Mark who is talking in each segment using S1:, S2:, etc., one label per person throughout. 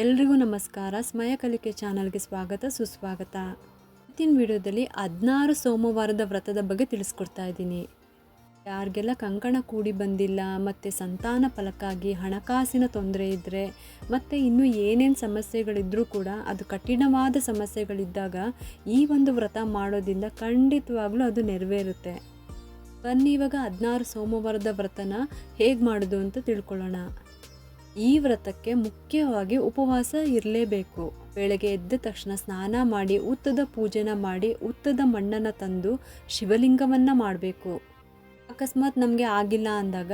S1: ಎಲ್ರಿಗೂ ನಮಸ್ಕಾರ. ಸ್ಮಯ ಕಲಿಕೆ ಚಾನಲ್ಗೆ ಸ್ವಾಗತ, ಸುಸ್ವಾಗತ. ಇವತ್ತಿನ ವಿಡಿಯೋದಲ್ಲಿ ಹದಿನಾರು ಸೋಮವಾರದ ವ್ರತದ ಬಗ್ಗೆ ತಿಳಿಸ್ಕೊಡ್ತಾ ಇದ್ದೀನಿ. ಯಾರಿಗೆಲ್ಲ ಕಂಕಣ ಕೂಡಿ ಬಂದಿಲ್ಲ, ಮತ್ತು ಸಂತಾನ ಫಲಕ್ಕಾಗಿ ಹಣಕಾಸಿನ ತೊಂದರೆ ಇದ್ದರೆ ಮತ್ತು ಇನ್ನೂ ಏನೇನು ಸಮಸ್ಯೆಗಳಿದ್ದರೂ ಕೂಡ ಅದು ಕಠಿಣವಾದ ಸಮಸ್ಯೆಗಳಿದ್ದಾಗ ಈ ಒಂದು ವ್ರತ ಮಾಡೋದ್ರಿಂದ ಖಂಡಿತವಾಗ್ಲೂ ಅದು ನೆರವೇರುತ್ತೆ. ಬನ್ನಿ, ಇವಾಗ ಹದಿನಾರು ಸೋಮವಾರದ ವ್ರತನ ಹೇಗೆ ಮಾಡೋದು ಅಂತ ತಿಳ್ಕೊಳ್ಳೋಣ. ಈ ವ್ರತಕ್ಕೆ ಮುಖ್ಯವಾಗಿ ಉಪವಾಸ ಇರಲೇಬೇಕು. ಬೆಳಗ್ಗೆ ಎದ್ದ ತಕ್ಷಣ ಸ್ನಾನ ಮಾಡಿ, ಉತ್ತದ ಪೂಜೆನ ಮಾಡಿ, ಉತ್ತದ ಮಣ್ಣನ್ನು ತಂದು ಶಿವಲಿಂಗವನ್ನು ಮಾಡಬೇಕು. ಅಕಸ್ಮಾತ್ ನಮಗೆ ಆಗಿಲ್ಲ ಅಂದಾಗ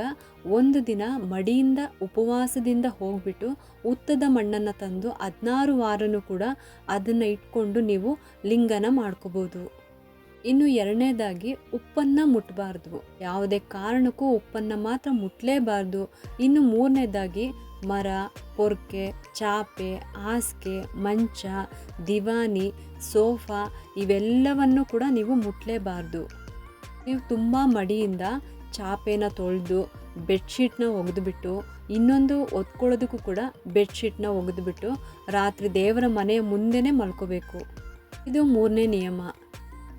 S1: ಒಂದು ದಿನ ಮಡಿಯಿಂದ, ಉಪವಾಸದಿಂದ ಹೋಗ್ಬಿಟ್ಟು ಉತ್ತದ ಮಣ್ಣನ್ನು ತಂದು ಹದಿನಾರು ವಾರನೂ ಕೂಡ ಅದನ್ನು ಇಟ್ಕೊಂಡು ನೀವು ಲಿಂಗನ ಮಾಡ್ಕೋಬೋದು. ಇನ್ನು ಎರಡನೇದಾಗಿ ಉಪ್ಪನ್ನು ಮುಟ್ಟಬಾರ್ದು ಯಾವುದೇ ಕಾರಣಕ್ಕೂ ಉಪ್ಪನ್ನು ಮಾತ್ರ ಮುಟ್ಟಲೇಬಾರ್ದು ಇನ್ನು ಮೂರನೇದಾಗಿ ಮರ, ಪೊರ್ಕೆ, ಚಾಪೆ, ಹಾಸಿಗೆ, ಮಂಚ, ದಿವಾನಿ, ಸೋಫಾ ಇವೆಲ್ಲವನ್ನು ಕೂಡ ನೀವು ಮುಟ್ಟಲೇಬಾರ್ದು ನೀವು ತುಂಬ ಮಡಿಯಿಂದ ಚಾಪೆನ ತೊಳೆದು ಬೆಡ್ಶೀಟ್ನ ಒಗೆದುಬಿಟ್ಟು, ಇನ್ನೊಂದು ಒತ್ಕೊಳ್ಳೋದಕ್ಕೂ ಕೂಡ ಬೆಡ್ಶೀಟ್ನ ಒಗೆದುಬಿಟ್ಟು ರಾತ್ರಿ ದೇವರ ಮನೆಯ ಮುಂದೆನೇ ಮಲ್ಕೋಬೇಕು. ಇದು ಮೂರನೇ ನಿಯಮ.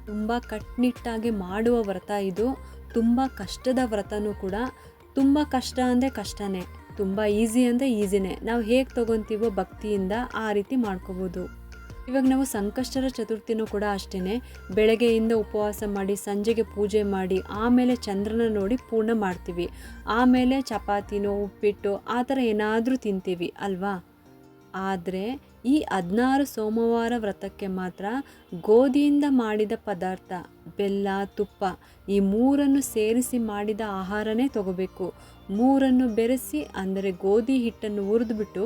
S1: ತುಂಬ ಕಟ್ಟುನಿಟ್ಟಾಗಿ ಮಾಡುವ ವ್ರತ ಇದು. ತುಂಬ ಕಷ್ಟದ ವ್ರತನೂ ಕೂಡ. ತುಂಬ ಕಷ್ಟ ಅಂದರೆ ಕಷ್ಟನೇ. ತುಂಬ ಈಸಿ ಅಂದರೆ ಈಸಿನೇ. ನಾವು ಹೇಗೆ ತೊಗೊತೀವೋ ಭಕ್ತಿಯಿಂದ ಆ ರೀತಿ ಮಾಡ್ಕೋಬೋದು. ಇವಾಗ ನಾವು ಸಂಕಷ್ಟರ ಚತುರ್ಥಿನೂ ಕೂಡ ಅಷ್ಟೇ ಬೆಳಗ್ಗೆಯಿಂದ ಉಪವಾಸ ಮಾಡಿ, ಸಂಜೆಗೆ ಪೂಜೆ ಮಾಡಿ, ಆಮೇಲೆ ಚಂದ್ರನ ನೋಡಿ ಪೂರ್ಣ ಮಾಡ್ತೀವಿ. ಆಮೇಲೆ ಚಪಾತಿನೋ, ಉಪ್ಪಿಟ್ಟು, ಆ ಥರ ಏನಾದರೂ ತಿಂತೀವಿ, ಅಲ್ವಾ? ಆದರೆ ಈ ಹದಿನಾರು ಸೋಮವಾರ ವ್ರತಕ್ಕೆ ಮಾತ್ರ ಗೋಧಿಯಿಂದ ಮಾಡಿದ ಪದಾರ್ಥ, ಬೆಲ್ಲ, ತುಪ್ಪ ಈ ಮೂರನ್ನು ಸೇರಿಸಿ ಮಾಡಿದ ಆಹಾರನೇ ತಗೋಬೇಕು. ಮೂರನ್ನು ಬೆರೆಸಿ ಅಂದರೆ ಗೋಧಿ ಹಿಟ್ಟನ್ನು ಹುರಿದುಬಿಟ್ಟು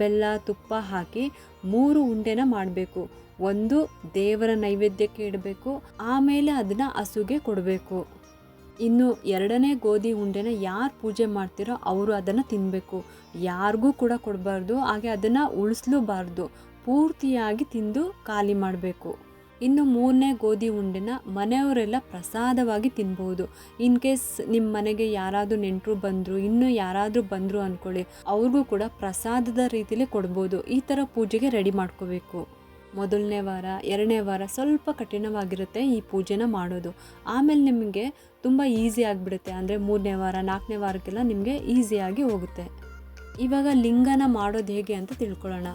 S1: ಬೆಲ್ಲ, ತುಪ್ಪ ಹಾಕಿ ಮೂರು ಉಂಡೆನ ಮಾಡಬೇಕು. ಒಂದು ದೇವರ ನೈವೇದ್ಯಕ್ಕೆ ಇಡಬೇಕು, ಆಮೇಲೆ ಅದನ್ನು ಹಸುಗೆ ಕೊಡಬೇಕು. ಇನ್ನು ಎರಡನೇ ಗೋಧಿ ಉಂಡೆನ ಯಾರು ಪೂಜೆ ಮಾಡ್ತೀರೋ ಅವರು ಅದನ್ನು ತಿನ್ನಬೇಕು ಯಾರಿಗೂ ಕೂಡ ಕೊಡಬಾರ್ದು, ಹಾಗೆ ಅದನ್ನು ಉಳಿಸ್ಲೂಬಾರ್ದು. ಪೂರ್ತಿಯಾಗಿ ತಿಂದು ಖಾಲಿ ಮಾಡಬೇಕು. ಇನ್ನು ಮೂರನೇ ಗೋಧಿ ಉಂಡೆನ ಮನೆಯವರೆಲ್ಲ ಪ್ರಸಾದವಾಗಿ ತಿನ್ಬೋದು. ಇನ್ ಕೇಸ್ ನಿಮ್ಮ ಮನೆಗೆ ಯಾರಾದರೂ ನೆಂಟರು ಬಂದರು, ಇನ್ನೂ ಯಾರಾದರೂ ಬಂದರು ಅಂದ್ಕೊಳ್ಳಿ ಅವ್ರಿಗೂ ಕೂಡ ಪ್ರಸಾದದ ರೀತಿಲಿ ಕೊಡ್ಬೋದು. ಈ ಥರ ಪೂಜೆಗೆ ರೆಡಿ ಮಾಡ್ಕೋಬೇಕು. ಮೊದಲನೇ ವಾರ, ಎರಡನೇ ವಾರ ಸ್ವಲ್ಪ ಕಠಿಣವಾಗಿರುತ್ತೆ ಈ ಪೂಜೆನ ಮಾಡೋದು. ಆಮೇಲೆ ನಿಮಗೆ ತುಂಬ ಈಸಿ ಆಗಿಬಿಡುತ್ತೆ. ಅಂದರೆ ಮೂರನೇ ವಾರ, ನಾಲ್ಕನೇ ವಾರಕ್ಕೆಲ್ಲ ನಿಮಗೆ ಈಸಿಯಾಗಿ ಹೋಗುತ್ತೆ. ಇವಾಗ ಲಿಂಗನ ಮಾಡೋದು ಹೇಗೆ ಅಂತ ತಿಳ್ಕೊಳ್ಳೋಣ.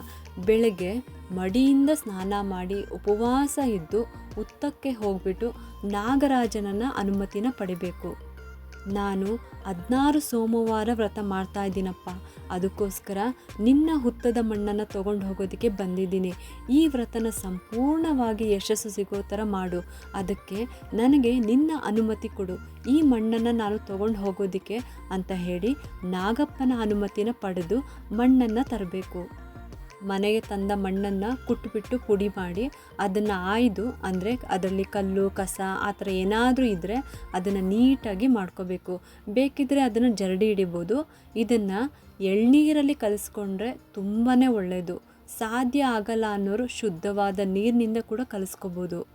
S1: ಬೆಳಗ್ಗೆ ಮಡಿಯಿಂದ ಸ್ನಾನ ಮಾಡಿ ಉಪವಾಸ ಇದ್ದು, ಉತ್ತಕ್ಕೆ ಹೋಗ್ಬಿಟ್ಟು ನಾಗರಾಜನನ್ನು ಅನುಮತಿನ ಪಡಿಬೇಕು. ನಾನು ಹದಿನಾರು ಸೋಮವಾರ ವ್ರತ ಮಾಡ್ತಾ ಇದ್ದೀನಪ್ಪ. ಅದಕ್ಕೋಸ್ಕರ ನಿನ್ನ ಹುತ್ತದ ಮಣ್ಣನ್ನು ತೊಗೊಂಡು ಹೋಗೋದಕ್ಕೆ ಬಂದಿದ್ದೀನಿ. ಈ ವ್ರತನ ಸಂಪೂರ್ಣವಾಗಿ ಯಶಸ್ಸು ಸಿಗೋ ಥರ ಮಾಡು. ಅದಕ್ಕೆ ನನಗೆ ನಿನ್ನ ಅನುಮತಿ ಕೊಡು. ಈ ಮಣ್ಣನ್ನು ನಾನು ತೊಗೊಂಡು ಹೋಗೋದಕ್ಕೆ ಅಂತ ಹೇಳಿ ನಾಗಪ್ಪನ ಅನುಮತಿನ ಪಡೆದು ಮಣ್ಣನ್ನು ತರಬೇಕು. ಮನೆಗೆ ತಂದ ಮಣ್ಣನ್ನು ಕುಟ್ಬಿಟ್ಟು ಪುಡಿ ಮಾಡಿ ಅದನ್ನು ಆಯ್ದು ಅಂದರೆ ಅದರಲ್ಲಿ ಕಲ್ಲು, ಕಸ ಆ ಥರ ಏನಾದರೂ ಇದ್ದರೆ ಅದನ್ನು ನೀಟಾಗಿ ಮಾಡ್ಕೋಬೇಕು. ಬೇಕಿದ್ದರೆ ಅದನ್ನು ಜರಡಿ ಹಿಡಿಬೋದು. ಇದನ್ನು ಎಳ್ನೀರಲ್ಲಿ ಕಲಿಸ್ಕೊಂಡ್ರೆ ತುಂಬಾ ಒಳ್ಳೆಯದು ಸಾಧ್ಯ ಆಗಲ್ಲ ಅನ್ನೋರು ಶುದ್ಧವಾದ ನೀರಿನಿಂದ ಕೂಡ ಕಲಿಸ್ಕೋಬೋದು.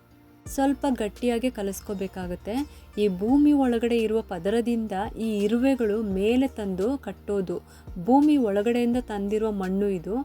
S1: ಸ್ವಲ್ಪ ಗಟ್ಟಿಯಾಗಿ ಕಲಿಸ್ಕೋಬೇಕಾಗತ್ತೆ. ಈ ಭೂಮಿ ಒಳಗಡೆ ಇರುವ ಪದರದಿಂದ ಈ ಇರುವೆಗಳು ಮೇಲೆ ತಂದು ಕಟ್ಟೋದು. ಭೂಮಿ ಒಳಗಡೆಯಿಂದ ತಂದಿರುವ ಮಣ್ಣು ಇದು.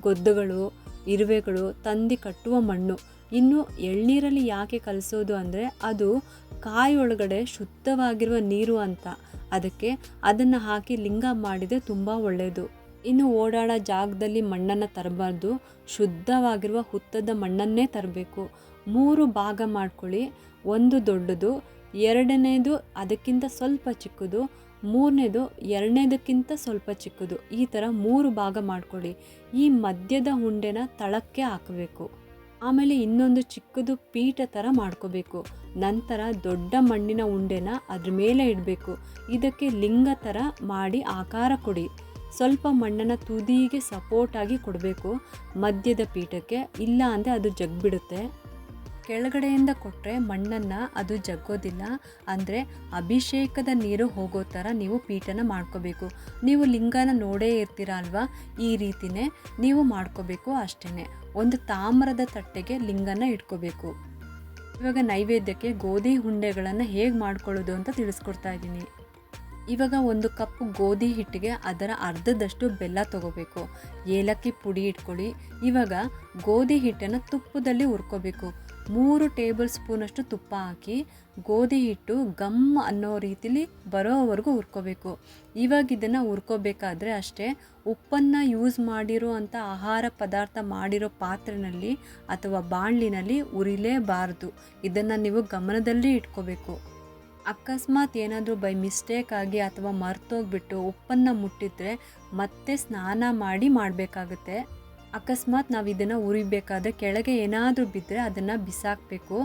S1: ಗೊದ್ದುಗಳು, ಇರುವೆಗಳು ತಂದಿ ಕಟ್ಟುವ ಮಣ್ಣು. ಇನ್ನು ಎಳ್ನೀರಲ್ಲಿ ಯಾಕೆ ಕಲಿಸೋದು ಅಂದರೆ ಅದು ಕಾಯಿ ಶುದ್ಧವಾಗಿರುವ ನೀರು ಅಂತ. ಅದಕ್ಕೆ ಅದನ್ನು ಹಾಕಿ ಲಿಂಗ ಮಾಡಿದರೆ ತುಂಬ ಒಳ್ಳೆಯದು ಇನ್ನು ಓಡಾಡೋ ಜಾಗದಲ್ಲಿ ಮಣ್ಣನ್ನು ತರಬಾರ್ದು. ಶುದ್ಧವಾಗಿರುವ ಹುತ್ತದ ಮಣ್ಣನ್ನೇ ತರಬೇಕು. ಮೂರು ಭಾಗ ಮಾಡ್ಕೊಳ್ಳಿ. ಒಂದು ದೊಡ್ಡದು, ಎರಡನೇದು ಅದಕ್ಕಿಂತ ಸ್ವಲ್ಪ ಚಿಕ್ಕದು ಮೂರನೇದು, ಎರಡನೇದಕ್ಕಿಂತ ಸ್ವಲ್ಪ ಚಿಕ್ಕದು. ಈ ಥರ ಮೂರು ಭಾಗ ಮಾಡಿಕೊಳ್ಳಿ ಈ ಮಧ್ಯದ ಉಂಡೆನ ತಳಕ್ಕೆ ಹಾಕಬೇಕು. ಆಮೇಲೆ ಇನ್ನೊಂದು ಚಿಕ್ಕದು ಪೀಠ ಥರ ಮಾಡ್ಕೋಬೇಕು. ನಂತರ ದೊಡ್ಡ ಮಣ್ಣಿನ ಉಂಡೆನ ಅದ್ರ ಮೇಲೆ ಇಡಬೇಕು. ಇದಕ್ಕೆ ಲಿಂಗ ಥರ ಮಾಡಿ ಆಕಾರ ಕೊಡಿ. ಸ್ವಲ್ಪ ಮಣ್ಣನ್ನು ತುದಿಗೆ ಸಪೋರ್ಟಾಗಿ ಕೊಡಬೇಕು ಮಧ್ಯದ ಪೀಠಕ್ಕೆ. ಇಲ್ಲ ಅಂದರೆ ಅದು ಜಗ್ಬಿಡುತ್ತೆ. ಕೆಳಗಡೆಯಿಂದ ಕೊಟ್ಟರೆ ಮಣ್ಣನ್ನು ಅದು ಜಗ್ಗೋದಿಲ್ಲ. ಅಂದರೆ ಅಭಿಷೇಕದ ನೀರು ಹೋಗೋ ಥರ ನೀವು ಪೀಠನ ಮಾಡ್ಕೋಬೇಕು. ನೀವು ಲಿಂಗನ ನೋಡೇ ಇರ್ತೀರ ಅಲ್ವಾ? ಈ ರೀತಿನೇ ನೀವು ಮಾಡ್ಕೋಬೇಕು ಅಷ್ಟೇ ಒಂದು ತಾಮ್ರದ ತಟ್ಟೆಗೆ ಲಿಂಗನ ಇಟ್ಕೋಬೇಕು. ಇವಾಗ ನೈವೇದ್ಯಕ್ಕೆ ಗೋಧಿ ಹುಂಡೆಗಳನ್ನು ಹೇಗೆ ಮಾಡ್ಕೊಳ್ಳೋದು ಅಂತ ತಿಳಿಸ್ಕೊಡ್ತಾ ಇದ್ದೀನಿ. ಇವಾಗ ಒಂದು ಕಪ್ ಗೋಧಿ ಹಿಟ್ಟಿಗೆ ಅದರ ಅರ್ಧದಷ್ಟು ಬೆಲ್ಲ ತಗೋಬೇಕು. ಏಲಕ್ಕಿ ಪುಡಿ ಇಟ್ಕೊಳ್ಳಿ. ಇವಾಗ ಗೋಧಿ ಹಿಟ್ಟನ್ನು ತುಪ್ಪದಲ್ಲಿ ಹುರ್ಕೋಬೇಕು. ಮೂರು ಟೇಬಲ್ ಸ್ಪೂನಷ್ಟು ತುಪ್ಪ ಹಾಕಿ, ಗೋಧಿ ಹಿಟ್ಟು, ಗಮ್ ಅನ್ನೋ ರೀತಿಲಿ ಬರೋವರೆಗೂ ಹುರ್ಕೋಬೇಕು. ಇವಾಗ ಇದನ್ನು ಹುರ್ಕೋಬೇಕಾದ್ರೆ ಅಷ್ಟೇ, ಉಪ್ಪನ್ನು ಯೂಸ್ ಮಾಡಿರೋ ಅಂಥ ಆಹಾರ ಪದಾರ್ಥ ಮಾಡಿರೋ ಪಾತ್ರೆನಲ್ಲಿ ಅಥವಾ ಬಾಣಲಿನಲ್ಲಿ ಉರಿಲೇಬಾರ್ದು. ಇದನ್ನು ನೀವು ಗಮನದಲ್ಲಿ ಇಟ್ಕೋಬೇಕು. ಅಕಸ್ಮಾತ್ ಏನಾದರೂ ಬೈ ಮಿಸ್ಟೇಕ್ ಆಗಿ ಅಥವಾ ಮರ್ತೋಗ್ಬಿಟ್ಟು ಉಪ್ಪನ್ನು ಮುಟ್ಟಿದ್ರೆ ಮತ್ತೆ ಸ್ನಾನ ಮಾಡಿ ಮಾಡಬೇಕಾಗುತ್ತೆ. ಅಕಸ್ಮಾತ್ ನಾವು ಇದನ್ನು ಉರಿಬೇಕಾದ್ರೆ ಕೆಳಗೆ ಏನಾದರೂ ಬಿದ್ದರೆ ಅದನ್ನು ಬಿಸಾಕಬೇಕು.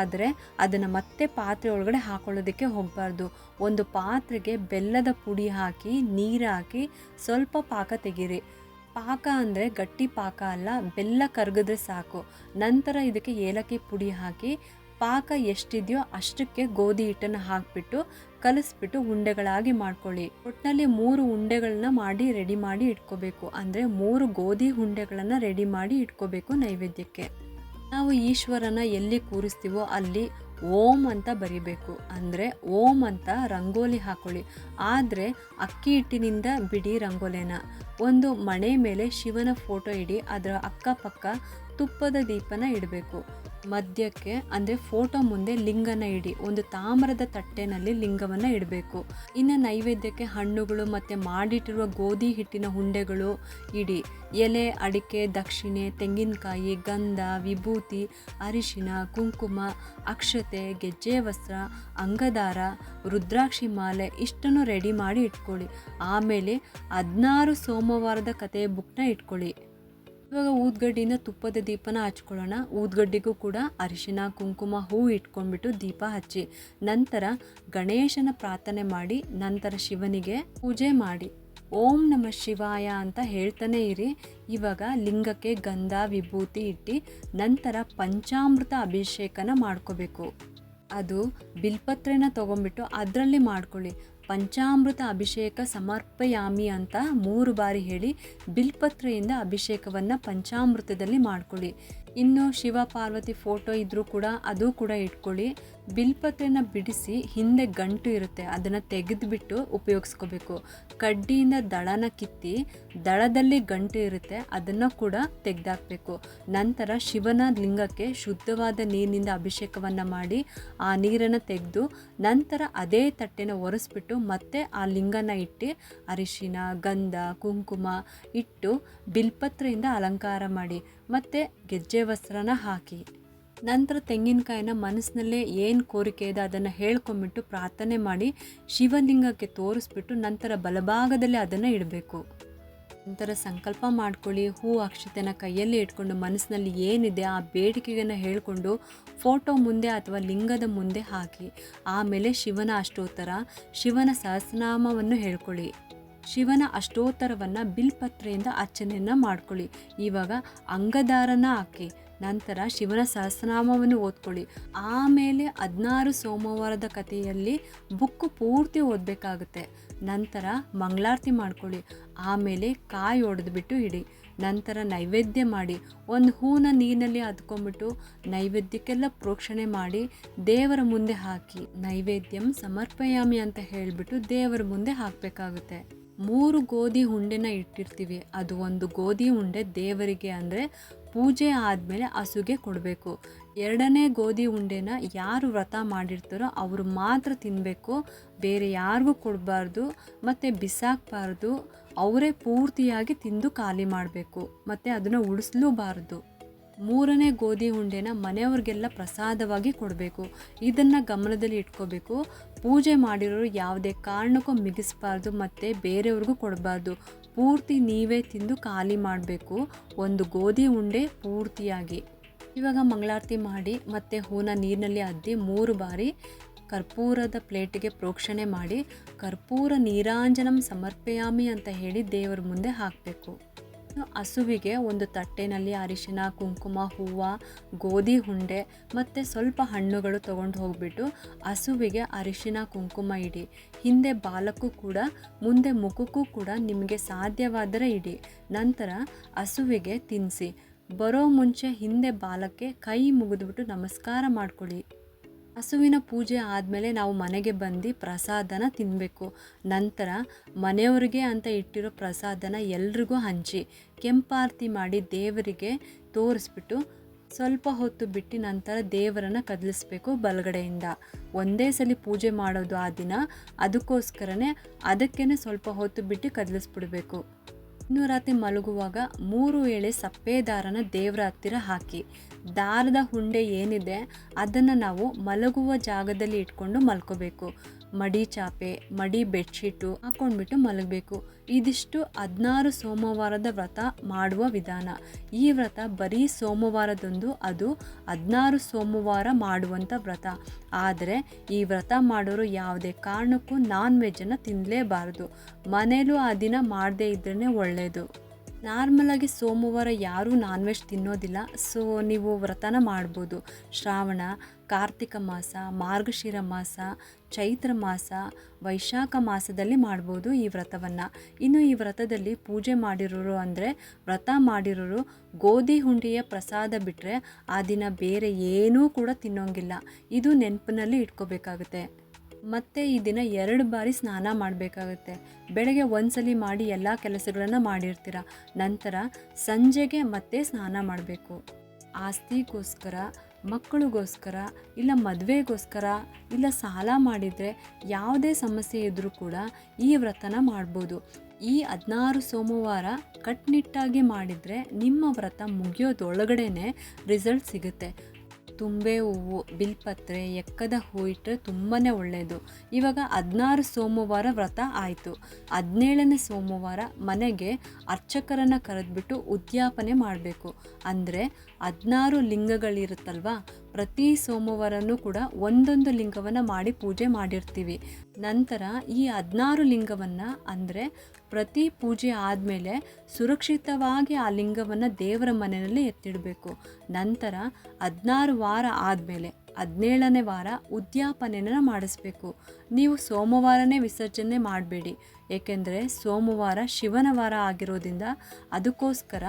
S1: ಆದರೆ ಅದನ್ನು ಮತ್ತೆ ಪಾತ್ರೆ ಒಳಗಡೆ ಹಾಕೊಳ್ಳೋದಕ್ಕೆ ಹೋಗಬಾರ್ದು. ಒಂದು ಪಾತ್ರೆಗೆ ಬೆಲ್ಲದ ಪುಡಿ ಹಾಕಿ, ನೀರು ಹಾಕಿ ಸ್ವಲ್ಪ ಪಾಕ ತೆಗೀರಿ. ಪಾಕ ಅಂದರೆ ಗಟ್ಟಿ ಪಾಕ ಅಲ್ಲ, ಬೆಲ್ಲ ಕರಗಿದ್ರೆ ಸಾಕು. ನಂತರ ಇದಕ್ಕೆ ಏಲಕ್ಕಿ ಪುಡಿ ಹಾಕಿ ಪಾಕ ಎಷ್ಟಿದೆಯೋ ಅಷ್ಟಕ್ಕೆ ಗೋಧಿ ಹಿಟ್ಟನ್ನು ಹಾಕಿಬಿಟ್ಟು ಕಲಿಸ್ಬಿಟ್ಟು ಉಂಡೆಗಳಾಗಿ ಮಾಡ್ಕೊಳ್ಳಿ. ಒಟ್ಟಿನಲ್ಲಿ ಮೂರು ಉಂಡೆಗಳನ್ನ ಮಾಡಿ ರೆಡಿ ಮಾಡಿ ಇಟ್ಕೋಬೇಕು. ಅಂದರೆ ಮೂರು ಗೋಧಿ ಉಂಡೆಗಳನ್ನು ರೆಡಿ ಮಾಡಿ ಇಟ್ಕೋಬೇಕು ನೈವೇದ್ಯಕ್ಕೆ. ನಾವು ಈಶ್ವರನ ಎಲ್ಲಿ ಕೂರಿಸ್ತೀವೋ ಅಲ್ಲಿ ಓಂ ಅಂತ ಬರಿಬೇಕು. ಅಂದರೆ ಓಂ ಅಂತ ರಂಗೋಲಿ ಹಾಕೊಳ್ಳಿ. ಆದರೆ ಅಕ್ಕಿ ಹಿಟ್ಟಿನಿಂದ ಬಿಡಿ ರಂಗೋಲಿನ. ಒಂದು ಮಣೆ ಮೇಲೆ ಶಿವನ ಫೋಟೋ ಇಡಿ, ಅದರ ಅಕ್ಕಪಕ್ಕ ತುಪ್ಪದ ದೀಪನ ಇಡಬೇಕು. ಮಧ್ಯಕ್ಕೆ ಅಂದರೆ ಫೋಟೋ ಮುಂದೆ ಲಿಂಗನ ಇಡಿ. ಒಂದು ತಾಮ್ರದ ತಟ್ಟೆನಲ್ಲಿ ಲಿಂಗವನ್ನು ಇಡಬೇಕು. ಇನ್ನು ನೈವೇದ್ಯಕ್ಕೆ ಹಣ್ಣುಗಳು ಮತ್ತು ಮಾಡಿಟ್ಟಿರುವ ಗೋಧಿ ಹಿಟ್ಟಿನ ಉಂಡೆಗಳು ಇಡಿ. ಎಲೆ, ಅಡಿಕೆ, ದಕ್ಷಿಣೆ, ತೆಂಗಿನಕಾಯಿ, ಗಂಧ, ವಿಭೂತಿ, ಅರಿಶಿನ, ಕುಂಕುಮ, ಅಕ್ಷತೆ, ಗೆಜ್ಜೆ ವಸ್ತ್ರ, ಅಂಗದಾರ, ರುದ್ರಾಕ್ಷಿ ಮಾಲೆ ಇಷ್ಟನ್ನು ರೆಡಿ ಮಾಡಿ ಇಟ್ಕೊಳ್ಳಿ. ಆಮೇಲೆ ಹದಿನಾರು ಸೋಮವಾರದ ಕಥೆಯ ಬುಕ್ನ ಇಟ್ಕೊಳ್ಳಿ. ಇವಾಗ ಊದ್ಗಡ್ಡಿನ ತುಪ್ಪದ ದೀಪನ ಹಚ್ಕೊಳ್ಳೋಣ. ಊದ್ಗಡ್ಡಿಗೂ ಕೂಡ ಅರಿಶಿನ, ಕುಂಕುಮ ಹೂ ಇಟ್ಕೊಂಡ್ಬಿಟ್ಟು ದೀಪ ಹಚ್ಚಿ. ನಂತರ ಗಣೇಶನ ಪ್ರಾರ್ಥನೆ ಮಾಡಿ, ನಂತರ ಶಿವನಿಗೆ ಪೂಜೆ ಮಾಡಿ. ಓಂ ನಮ ಶಿವಾಯ ಅಂತ ಹೇಳ್ತಾನೆ ಇರಿ. ಇವಾಗ ಲಿಂಗಕ್ಕೆ ಗಂಧ, ವಿಭೂತಿ ಇಟ್ಟು, ನಂತರ ಪಂಚಾಮೃತ ಅಭಿಷೇಕನ ಮಾಡ್ಕೋಬೇಕು. ಅದು ಬಿಲ್ಪತ್ರೆನ ತೊಗೊಂಬಿಟ್ಟು ಅದರಲ್ಲಿ ಮಾಡ್ಕೊಳ್ಳಿ. ಪಂಚಾಮೃತ ಅಭಿಷೇಕ ಸಮರ್ಪಯಾಮಿ ಅಂತ ಮೂರು ಬಾರಿ ಹೇಳಿ ಬಿಲ್ಪತ್ರೆಯಿಂದ ಅಭಿಷೇಕವನ್ನು ಪಂಚಾಮೃತದಲ್ಲಿ ಮಾಡ್ಕೊಳ್ಳಿ. ಇನ್ನು ಶಿವ ಪಾರ್ವತಿ ಫೋಟೋ ಇದ್ದರೂ ಕೂಡ ಅದು ಕೂಡ ಇಟ್ಕೊಳ್ಳಿ. ಬಿಲ್ಪತ್ರೆನ ಬಿಡಿಸಿ ಹಿಂದೆ ಗಂಟು ಇರುತ್ತೆ, ಅದನ್ನು ತೆಗೆದುಬಿಟ್ಟು ಉಪಯೋಗಿಸ್ಕೋಬೇಕು. ಕಡ್ಡಿಯಿಂದ ದಳನ ಕಿತ್ತಿ ದಳದಲ್ಲಿ ಗಂಟು ಇರುತ್ತೆ, ಅದನ್ನು ಕೂಡ ತೆಗೆದಾಕಬೇಕು. ನಂತರ ಶಿವನ ಲಿಂಗಕ್ಕೆ ಶುದ್ಧವಾದ ನೀರಿನಿಂದ ಅಭಿಷೇಕವನ್ನು ಮಾಡಿ ಆ ನೀರನ್ನು ತೆಗೆದು ನಂತರ ಅದೇ ತಟ್ಟೆನ ಒರೆಸ್ಬಿಟ್ಟು ಮತ್ತೆ ಆ ಲಿಂಗನ ಇಟ್ಟು ಅರಿಶಿನ, ಗಂಧ, ಕುಂಕುಮ ಇಟ್ಟು ಬಿಲ್ಪತ್ರೆಯಿಂದ ಅಲಂಕಾರ ಮಾಡಿ. ಮತ್ತು ಗೆಜ್ಜೆ ವಸ್ತ್ರನ ಹಾಕಿ. ನಂತರ ತೆಂಗಿನಕಾಯಿನ ಮನಸ್ಸಿನಲ್ಲೇ ಏನು ಕೋರಿಕೆ ಇದೆ ಅದನ್ನು ಹೇಳ್ಕೊಂಬಿಟ್ಟು ಪ್ರಾರ್ಥನೆ ಮಾಡಿ ಶಿವಲಿಂಗಕ್ಕೆ ತೋರಿಸ್ಬಿಟ್ಟು ನಂತರ ಬಲಭಾಗದಲ್ಲಿ ಅದನ್ನು ಇಡಬೇಕು. ನಂತರ ಸಂಕಲ್ಪ ಮಾಡ್ಕೊಳ್ಳಿ. ಹೂ ಅಕ್ಷತೆನ ಕೈಯಲ್ಲಿ ಇಟ್ಕೊಂಡು ಮನಸ್ಸಿನಲ್ಲಿ ಏನಿದೆ ಆ ಬೇಡಿಕೆಯನ್ನು ಹೇಳಿಕೊಂಡು ಫೋಟೋ ಮುಂದೆ ಅಥವಾ ಲಿಂಗದ ಮುಂದೆ ಹಾಕಿ. ಆಮೇಲೆ ಶಿವನ ಅಷ್ಟೋತ್ತರ, ಶಿವನ ಸಹಸ್ರನಾಮವನ್ನು ಹೇಳ್ಕೊಳ್ಳಿ. ಶಿವನ ಅಷ್ಟೋತ್ತರವನ್ನು ಬಿಲ್ಪತ್ರೆಯಿಂದ ಅರ್ಚನೆಯನ್ನು ಮಾಡ್ಕೊಳ್ಳಿ. ಇವಾಗ ಅಂಗದಾರನ ಹಾಕಿ ನಂತರ ಶಿವನ ಸಹಸ್ರನಾಮವನ್ನು ಓದ್ಕೊಳ್ಳಿ. ಆಮೇಲೆ ಹದಿನಾರು ಸೋಮವಾರದ ಕಥೆಯಲ್ಲಿ ಬುಕ್ಕು ಪೂರ್ತಿ ಓದಬೇಕಾಗುತ್ತೆ. ನಂತರ ಮಂಗಳಾರತಿ ಮಾಡ್ಕೊಳ್ಳಿ. ಆಮೇಲೆ ಕಾಯಿ ಒಡೆದ್ಬಿಟ್ಟು ಇಡಿ. ನಂತರ ನೈವೇದ್ಯ ಮಾಡಿ. ಒಂದು ಹೂನ ನೀರಿನಲ್ಲಿ ಅದ್ಕೊಂಡ್ಬಿಟ್ಟು ನೈವೇದ್ಯಕ್ಕೆಲ್ಲ ಪ್ರೋಕ್ಷಣೆ ಮಾಡಿ ದೇವರ ಮುಂದೆ ಹಾಕಿ. ನೈವೇದ್ಯಂ ಸಮರ್ಪಯಾಮಿ ಅಂತ ಹೇಳಿಬಿಟ್ಟು ದೇವರ ಮುಂದೆ ಹಾಕಬೇಕಾಗುತ್ತೆ. ಮೂರು ಗೋಧಿ ಉಂಡೆನ ಇಟ್ಟಿರ್ತೀವಿ. ಅದು ಒಂದು ಗೋಧಿ ಉಂಡೆ ದೇವರಿಗೆ ಅಂದರೆ ಪೂಜೆ ಆದಮೇಲೆ ಹಸುಗೆ ಕೊಡಬೇಕು. ಎರಡನೇ ಗೋಧಿ ಉಂಡೆನ ಯಾರು ವ್ರತ ಮಾಡಿರ್ತಾರೋ ಅವರು ಮಾತ್ರ ತಿನ್ನಬೇಕು ಬೇರೆ ಯಾರಿಗೂ ಕೊಡಬಾರ್ದು ಮತ್ತು ಬಿಸಾಕಬಾರ್ದು. ಅವರೇ ಪೂರ್ತಿಯಾಗಿ ತಿಂದು ಖಾಲಿ ಮಾಡಬೇಕು. ಮತ್ತು ಅದನ್ನು ಉಳಿಸ್ಲೂಬಾರ್ದು. ಮೂರನೇ ಗೋಧಿ ಉಂಡೆನ ಮನೆಯವ್ರಿಗೆಲ್ಲ ಪ್ರಸಾದವಾಗಿ ಕೊಡಬೇಕು. ಇದನ್ನು ಗಮನದಲ್ಲಿ ಇಟ್ಕೋಬೇಕು. ಪೂಜೆ ಮಾಡಿರೋರು ಯಾವುದೇ ಕಾರಣಕ್ಕೂ ಮಿಗಿಸ್ಬಾರ್ದು ಮತ್ತು ಬೇರೆಯವ್ರಿಗೂ ಕೊಡಬಾರ್ದು. ಪೂರ್ತಿ ನೀವೇ ತಿಂದು ಖಾಲಿ ಮಾಡಬೇಕು. ಒಂದು ಗೋಧಿ ಉಂಡೆ ಪೂರ್ತಿಯಾಗಿ. ಇವಾಗ ಮಂಗಳಾರತಿ ಮಾಡಿ ಮತ್ತು ಹೂನ ನೀರಿನಲ್ಲಿ ಅದ್ದಿ ಮೂರು ಬಾರಿ ಕರ್ಪೂರದ ಪ್ಲೇಟಿಗೆ ಪ್ರೋಕ್ಷಣೆ ಮಾಡಿ ಕರ್ಪೂರ ನೀರಾಂಜನಂ ಸಮರ್ಪಯಾಮಿ ಅಂತ ಹೇಳಿ ದೇವರ ಮುಂದೆ ಹಾಕಬೇಕು. ಹಸುವಿಗೆ ಒಂದು ತಟ್ಟೆನಲ್ಲಿ ಅರಿಶಿನ, ಕುಂಕುಮ, ಹೂವು, ಗೋಧಿ ಹುಂಡೆ ಮತ್ತು ಸ್ವಲ್ಪ ಹಣ್ಣುಗಳು ತೊಗೊಂಡು ಹೋಗ್ಬಿಟ್ಟು ಹಸುವಿಗೆ ಅರಿಶಿನ, ಕುಂಕುಮ ಇಡಿ. ಹಿಂದೆ ಬಾಲಕ್ಕೂ ಕೂಡ, ಮುಂದೆ ಮುಖಕ್ಕೂ ಕೂಡ ನಿಮಗೆ ಸಾಧ್ಯವಾದರೆ ಇಡಿ. ನಂತರ ಹಸುವಿಗೆ ತಿನ್ನಿಸಿ ಬರೋ ಮುಂಚೆ ಹಿಂದೆ ಬಾಲಕ್ಕೆ ಕೈ ಮುಗಿದ್ಬಿಟ್ಟು ನಮಸ್ಕಾರ ಮಾಡ್ಕೊಳ್ಳಿ. ಹಸುವಿನ ಪೂಜೆ ಆದಮೇಲೆ ನಾವು ಮನೆಗೆ ಬಂದು ಪ್ರಸಾದನ ತಿನ್ನಬೇಕು ನಂತರ ಮನೆಯವರಿಗೆ ಅಂತ ಇಟ್ಟಿರೋ ಪ್ರಸಾದನ ಎಲ್ರಿಗೂ ಹಂಚಿ, ಕೆಂಪಾರತಿ ಮಾಡಿ ದೇವರಿಗೆ ತೋರಿಸ್ಬಿಟ್ಟು ಸ್ವಲ್ಪ ಹೊತ್ತು ಬಿಟ್ಟು ನಂತರ ದೇವರನ್ನು ಕದಲಿಸ್ಬೇಕು ಬಲಗಡೆಯಿಂದ. ಒಂದೇ ಸಲ ಪೂಜೆ ಮಾಡೋದು ಆ ದಿನ, ಅದಕ್ಕೋಸ್ಕರನೇ ಅದಕ್ಕೇ ಸ್ವಲ್ಪ ಹೊತ್ತು ಬಿಟ್ಟು ಕದಲಿಸ್ಬಿಡ್ಬೇಕು. ಇನ್ನು ರಾತ್ರಿ ಮಲಗುವಾಗ ಮೂರು ಎಳೆ ಸಪ್ಪೆ ದಾರನ ದೇವರ ಹತ್ತಿರ ಹಾಕಿ, ದಾರದ ಹುಂಡೆ ಏನಿದೆ ಅದನ್ನು ನಾವು ಮಲಗುವ ಜಾಗದಲ್ಲಿ ಇಟ್ಕೊಂಡು ಮಲ್ಕೋಬೇಕು. ಮಡಿ ಚಾಪೆ, ಮಡಿ ಬೆಡ್ಶೀಟು ಹಾಕೊಂಡ್ಬಿಟ್ಟು ಮಲಗಬೇಕು. ಇದಿಷ್ಟು ಹದಿನಾರು ಸೋಮವಾರದ ವ್ರತ ಮಾಡುವ ವಿಧಾನ. ಈ ವ್ರತ ಬರೀ ಸೋಮವಾರದೊಂದು ಅದು ಹದಿನಾರು ಸೋಮವಾರ ಮಾಡುವಂಥ ವ್ರತ. ಆದರೆ ಈ ವ್ರತ ಮಾಡೋರು ಯಾವುದೇ ಕಾರಣಕ್ಕೂ ನಾನ್ ವೆಜ್ಜನ್ನು ತಿನ್ನಲೇಬಾರದು ಮನೇಲೂ ಆ ದಿನ ಮಾಡದೇ ಇದ್ರೇ ಒಳ್ಳೆಯದು ನಾರ್ಮಲಾಗಿ ಸೋಮವಾರ ಯಾರೂ ನಾನ್ ವೆಜ್ ತಿನ್ನೋದಿಲ್ಲ. ಸೊ ನೀವು ವ್ರತನ ಮಾಡ್ಬೋದು. ಶ್ರಾವಣ, ಕಾರ್ತಿಕ ಮಾಸ, ಮಾರ್ಗಶಿರ ಮಾಸ, ಚೈತ್ರ ಮಾಸ, ವೈಶಾಖ ಮಾಸದಲ್ಲಿ ಮಾಡ್ಬೋದು ಈ ವ್ರತವನ್ನು. ಇನ್ನು ಈ ವ್ರತದಲ್ಲಿ ಪೂಜೆ ಮಾಡಿರೋರು ಅಂದರೆ ವ್ರತ ಮಾಡಿರೋರು ಗೋಧಿ ಹುಂಡಿಯ ಪ್ರಸಾದ ಬಿಟ್ಟರೆ ಆ ದಿನ ಬೇರೆ ಏನೂ ಕೂಡ ತಿನ್ನೋಂಗಿಲ್ಲ. ಇದು ನೆನಪಿನಲ್ಲಿ ಇಟ್ಕೋಬೇಕಾಗುತ್ತೆ. ಮತ್ತು ಈ ದಿನ ಎರಡು ಬಾರಿ ಸ್ನಾನ ಮಾಡಬೇಕಾಗುತ್ತೆ. ಬೆಳಗ್ಗೆ ಒಂದ್ಸಲಿ ಮಾಡಿ ಎಲ್ಲ ಕೆಲಸಗಳನ್ನು ಮಾಡಿರ್ತೀರ. ನಂತರ ಸಂಜೆಗೆ ಮತ್ತೆ ಸ್ನಾನ ಮಾಡಬೇಕು. ಆಸ್ತಿಗೋಸ್ಕರ, ಮಕ್ಕಳಿಗೋಸ್ಕರ, ಇಲ್ಲ ಮದುವೆಗೋಸ್ಕರ, ಇಲ್ಲ ಸಾಲ ಮಾಡಿದರೆ ಯಾವುದೇ ಸಮಸ್ಯೆ ಇದ್ದರೂ ಕೂಡ ಈ ವ್ರತನ ಮಾಡ್ಬೋದು. ಈ ಹದಿನಾರು ಸೋಮವಾರ ಕಟ್ನಿಟ್ಟಾಗಿ ಮಾಡಿದರೆ ನಿಮ್ಮ ವ್ರತ ಮುಗಿಯೋದೊಳಗಡೆ ರಿಸಲ್ಟ್ ಸಿಗುತ್ತೆ. ತುಂಬೆ ಹೂವು, ಬಿಲ್ಪತ್ರೆ, ಎಕ್ಕದ ಹೂ ಇಟ್ಟರೆ ತುಂಬಾ ಒಳ್ಳೆಯದು ಇವಾಗ ಹದಿನಾರು ಸೋಮವಾರ ವ್ರತ ಆಯಿತು. ಹದಿನೇಳನೇ ಸೋಮವಾರ ಮನೆಗೆ ಅರ್ಚಕರನ್ನು ಕರೆದ್ಬಿಟ್ಟು ಉದ್ಯಾಪನೆ ಮಾಡಬೇಕು. ಅಂದರೆ ಹದಿನಾರು ಲಿಂಗಗಳಿರುತ್ತಲ್ವ, ಪ್ರತಿ ಸೋಮವಾರನೂ ಕೂಡ ಒಂದೊಂದು ಲಿಂಗವನ್ನು ಮಾಡಿ ಪೂಜೆ ಮಾಡಿರ್ತೀವಿ. ನಂತರ ಈ ಹದಿನಾರು ಲಿಂಗವನ್ನು ಅಂದರೆ ಪ್ರತಿ ಪೂಜೆ ಆದಮೇಲೆ ಸುರಕ್ಷಿತವಾಗಿ ಆ ಲಿಂಗವನ್ನು ದೇವರ ಮನೆಯಲ್ಲಿ ಎತ್ತಿಡಬೇಕು. ನಂತರ ಹದಿನಾರು ವಾರ ಆದಮೇಲೆ ಹದಿನೇಳನೇ ವಾರ ಉದ್ಯಾಪನೆಯನ್ನು ಮಾಡಿಸ್ಬೇಕು. ನೀವು ಸೋಮವಾರನೇ ವಿಸರ್ಜನೆ ಮಾಡಬೇಡಿ. ಏಕೆಂದರೆ ಸೋಮವಾರ ಶಿವನ ವಾರ ಆಗಿರೋದ್ರಿಂದ ಅದಕ್ಕೋಸ್ಕರ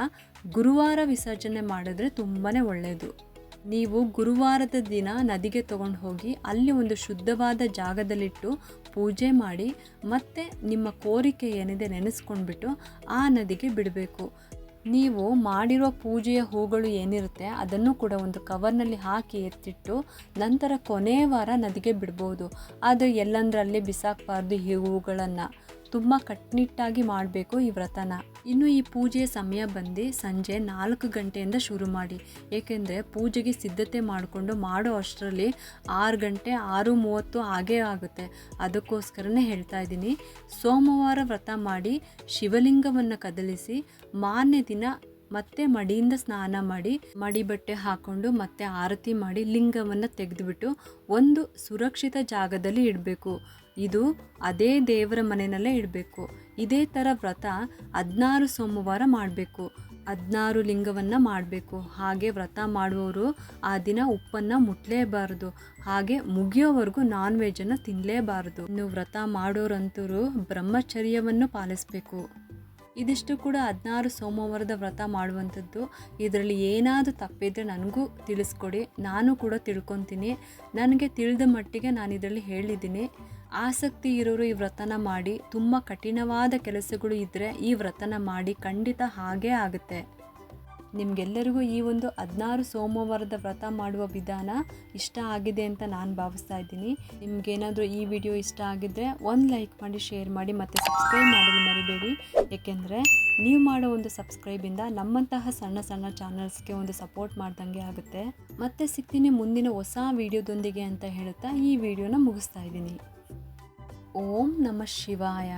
S1: ಗುರುವಾರ ವಿಸರ್ಜನೆ ಮಾಡಿದ್ರೆ ತುಂಬಾ ಒಳ್ಳೆಯದು ನೀವು ಗುರುವಾರದ ದಿನ ನದಿಗೆ ತಗೊಂಡು ಹೋಗಿ ಅಲ್ಲಿ ಒಂದು ಶುದ್ಧವಾದ ಜಾಗದಲ್ಲಿಟ್ಟು ಪೂಜೆ ಮಾಡಿ ಮತ್ತೆ ನಿಮ್ಮ ಕೋರಿಕೆ ಏನಿದೆ ನೆನೆಸ್ಕೊಂಡ್ಬಿಟ್ಟು ಆ ನದಿಗೆ ಬಿಡಬೇಕು. ನೀವು ಮಾಡಿರೋ ಪೂಜೆಯ ಹೂಗಳು ಏನಿರುತ್ತೆ ಅದನ್ನು ಕೂಡ ಒಂದು ಕವರ್ನಲ್ಲಿ ಹಾಕಿ ಎತ್ತಿಟ್ಟು ನಂತರ ಕೊನೆಯ ವಾರ ನದಿಗೆ ಬಿಡ್ಬೋದು. ಅದು ಎಲ್ಲಂದರಲ್ಲಿ ಬಿಸಾಕಬಾರ್ದು ಈ ಹೂಗಳನ್ನು. ತುಂಬ ಕಟ್ಟುನಿಟ್ಟಾಗಿ ಮಾಡಬೇಕು ಈ ವ್ರತನ. ಇನ್ನು ಈ ಪೂಜೆಯ ಸಮಯ ಬಂದು ಸಂಜೆ ನಾಲ್ಕು ಗಂಟೆಯಿಂದ ಶುರು ಮಾಡಿ. ಏಕೆಂದರೆ ಪೂಜೆಗೆ ಸಿದ್ಧತೆ ಮಾಡಿಕೊಂಡು ಮಾಡೋ ಅಷ್ಟರಲ್ಲಿ ಆರು ಗಂಟೆ, ಆರು ಮೂವತ್ತು ಆಗೇ ಆಗುತ್ತೆ. ಅದಕ್ಕೋಸ್ಕರನೇ ಹೇಳ್ತಾ ಇದ್ದೀನಿ. ಸೋಮವಾರ ವ್ರತ ಮಾಡಿ ಶಿವಲಿಂಗವನ್ನು ಕದಲಿಸಿ ಮಾನ್ಯ ದಿನ ಮತ್ತೆ ಮಡಿಯಿಂದ ಸ್ನಾನ ಮಾಡಿ ಮಡಿ ಬಟ್ಟೆ ಹಾಕೊಂಡು ಮತ್ತೆ ಆರತಿ ಮಾಡಿ ಲಿಂಗವನ್ನು ತೆಗೆದುಬಿಟ್ಟು ಒಂದು ಸುರಕ್ಷಿತ ಜಾಗದಲ್ಲಿ ಇಡಬೇಕು. ಇದು ಅದೇ ದೇವರ ಮನೆಯಲ್ಲೇ ಇಡಬೇಕು. ಇದೇ ಥರ ವ್ರತ ಹದಿನಾರು ಸೋಮವಾರ ಮಾಡಬೇಕು. ಹದಿನಾರು ಲಿಂಗವನ್ನು ಮಾಡಬೇಕು. ಹಾಗೆ ವ್ರತ ಮಾಡುವವರು ಆ ದಿನ ಉಪ್ಪನ್ನು ಮುಟ್ಲೇಬಾರದು. ಹಾಗೆ ಮುಗಿಯೋವರೆಗೂ ನಾನ್ ವೆಜ್ಜನ್ನು ತಿನ್ನಲೇಬಾರದು ಇನ್ನು ವ್ರತ ಮಾಡೋರಂತೂ ಬ್ರಹ್ಮಚರ್ಯವನ್ನು ಪಾಲಿಸಬೇಕು. ಇದಿಷ್ಟು ಕೂಡ ಹದಿನಾರು ಸೋಮವಾರದ ವ್ರತ ಮಾಡುವಂಥದ್ದು. ಇದರಲ್ಲಿ ಏನಾದರೂ ತಪ್ಪಿದ್ರೆ ನನಗೂ ತಿಳಿಸ್ಕೊಡಿ. ನಾನು ಕೂಡ ತಿಳ್ಕೊತೀನಿ. ನನಗೆ ತಿಳಿದ ಮಟ್ಟಿಗೆ ನಾನು ಇದರಲ್ಲಿ ಹೇಳಿದ್ದೀನಿ. ಆಸಕ್ತಿ ಇರೋರು ಈ ವ್ರತನ ಮಾಡಿ. ತುಂಬ ಕಠಿಣವಾದ ಕೆಲಸಗಳು ಇದ್ದರೆ ಈ ವ್ರತನ ಮಾಡಿ. ಖಂಡಿತ ಹಾಗೇ ಆಗುತ್ತೆ. ನಿಮಗೆಲ್ಲರಿಗೂ ಈ ಒಂದು ಹದಿನಾರು ಸೋಮವಾರದ ವ್ರತ ಮಾಡುವ ವಿಧಾನ ಇಷ್ಟ ಆಗಿದೆ ಅಂತ ನಾನು ಭಾವಿಸ್ತಾ ಇದ್ದೀನಿ. ನಿಮಗೇನಾದರೂ ಈ ವಿಡಿಯೋ ಇಷ್ಟ ಆಗಿದ್ದರೆ ಒಂದು ಲೈಕ್ ಮಾಡಿ, ಶೇರ್ ಮಾಡಿ ಮತ್ತು ಸಬ್ಸ್ಕ್ರೈಬ್ ಮಾಡೋದು ಮರಿಬೇಡಿ. ಏಕೆಂದರೆ ನೀವು ಮಾಡೋ ಒಂದು ಸಬ್ಸ್ಕ್ರೈಬಿಂದ ನಮ್ಮಂತಹ ಸಣ್ಣ ಸಣ್ಣ ಚಾನಲ್ಸ್ಗೆ ಒಂದು ಸಪೋರ್ಟ್ ಮಾಡ್ದಂಗೆ ಆಗುತ್ತೆ. ಮತ್ತೆ ಸಿಗ್ತೀನಿ ಮುಂದಿನ ಹೊಸ ವಿಡಿಯೋದೊಂದಿಗೆ ಅಂತ ಹೇಳುತ್ತಾ ಈ ವಿಡಿಯೋನ ಮುಗಿಸ್ತಾ ಇದ್ದೀನಿ. ಓಂ ನಮ ಶಿವಾಯ.